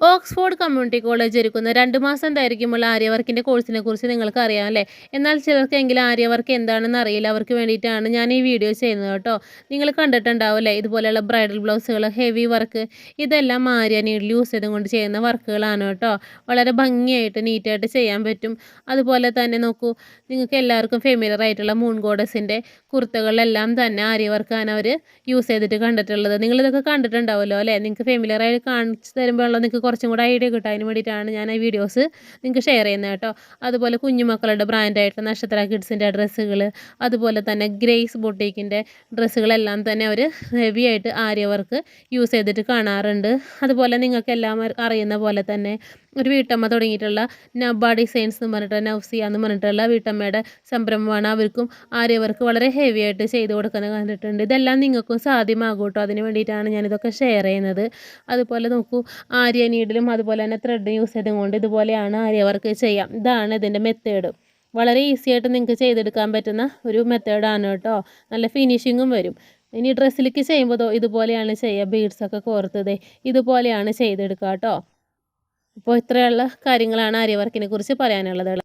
Oxford community college ഒരുക്കുന്ന രണ്ട് മാസം ദൈർഘ്യമുള്ള ആര്യവർക്കിന്റെ കോഴ്സിനെ കുറിച്ച് നിങ്ങൾക്ക് അറിയാം അല്ലേ? എന്നാൽ ചിലർക്കെങ്കിലും ആര്യവർക്ക് എന്താണെന്ന് അറിയില്ല. അവർക്ക് വേണ്ടിയിട്ടാണ് ഞാൻ ഈ വീഡിയോ ചെയ്യുന്നത് കേട്ടോ. നിങ്ങൾ കണ്ടിട്ടുണ്ടാവും അല്ലേ? ഇതുപോലെയുള്ള ബ്രൈഡൽ ബ്ലൗസുകൾ ഹെവി വർക്ക് ഇതെല്ലാം ആര്യ നീഡിൽ യൂസ് ചെയ്തുകൊണ്ട് ചെയ്യുന്ന വർക്കുകളാണ് കേട്ടോ. വളരെ ഭംഗിയായിട്ട് നീറ്റായിട്ട് ചെയ്യാൻ പറ്റും. അതുപോലെ തന്നെ നോക്കൂ നിങ്ങൾക്ക് എല്ലാവർക്കും ഫെമിലർ ആയിട്ടുള്ള മൂൺ ഗോഡസിന്റെ കുർത്തകളിലെല്ലാം തന്നെ ആര്യവർക്കാണ് അവർ യൂസ് ചെയ്തിട്ട് കണ്ടിട്ടുള്ളത്. നിങ്ങളിതൊക്കെ കണ്ടിട്ടുണ്ടാവുമല്ലോ അല്ലേ? നിങ്ങൾക്ക് ഫെമിലറായിട്ട് കാണിച്ച് തരുമ്പോഴുള്ള നിങ്ങൾക്ക് കുറച്ചും കൂടെ ഐഡിയ കിട്ടും. അതിന് വേണ്ടിയിട്ടാണ് ഞാൻ ഈ വീഡിയോസ് നിങ്ങൾക്ക് ഷെയർ ചെയ്യുന്നത് കേട്ടോ. അതുപോലെ കുഞ്ഞുമക്കളുടെ ബ്രാൻഡായിട്ടുള്ള നക്ഷത്ര കിഡ്സിന്റെ ഡ്രസ്സുകൾ അതുപോലെ തന്നെ ഗ്രേസ് ബൊട്ടീക്കിന്റെ ഡ്രസ്സുകളെല്ലാം തന്നെ അവർ ഹെവി ആയിട്ട് ആര്യവർക്ക് യൂസ് ചെയ്തിട്ട് കാണാറുണ്ട്. അതുപോലെ നിങ്ങൾക്ക് അറിയുന്ന പോലെ തന്നെ ഒരു വീട്ടമ്മ തുടങ്ങിയിട്ടുള്ള നബ ഡിസൈൻസ് എന്ന് പറഞ്ഞിട്ട് നൗസിയ എന്ന് പറഞ്ഞിട്ടുള്ള വീട്ടമ്മയുടെ സംരംഭമാണ് അവർക്കും ആര്യവർക്ക് വളരെ ഹെവി ആയിട്ട് ചെയ്ത് കൊടുക്കുന്നത് കണ്ടിട്ടുണ്ട്. ഇതെല്ലാം നിങ്ങൾക്കും സാധ്യമാകും കേട്ടോ. അതിന് വേണ്ടിയിട്ടാണ് ഞാനിതൊക്കെ ഷെയർ ചെയ്യുന്നത്. അതുപോലെ നോക്കൂ ആര്യ നീഡിലും അതുപോലെ തന്നെ ത്രെഡ് യൂസ് ചെയ്തും കൊണ്ട് ഇതുപോലെയാണ് ആര്യവർക്ക് ചെയ്യാം. ഇതാണ് ഇതിന്റെ മെത്തേഡ് വളരെ ഈസി ആയിട്ട് നിങ്ങൾക്ക് ചെയ്തെടുക്കാൻ പറ്റുന്ന ഒരു മെത്തേഡാണ് കേട്ടോ. നല്ല ഫിനിഷിങ്ങും വരും. ഇനി ഡ്രസ്സിലേക്ക് ചെയ്യുമ്പോൾ ഇതുപോലെയാണ് ചെയ്യുക. ബീഡ്സൊക്കെ കോർത്തത് ഇതുപോലെയാണ് ചെയ്തെടുക്കുക കേട്ടോ. അപ്പോൾ ഇത്രയുള്ള കാര്യങ്ങളാണ് ആര്യവർക്കിനെ കുറിച്ച് പറയാനുള്ളത്.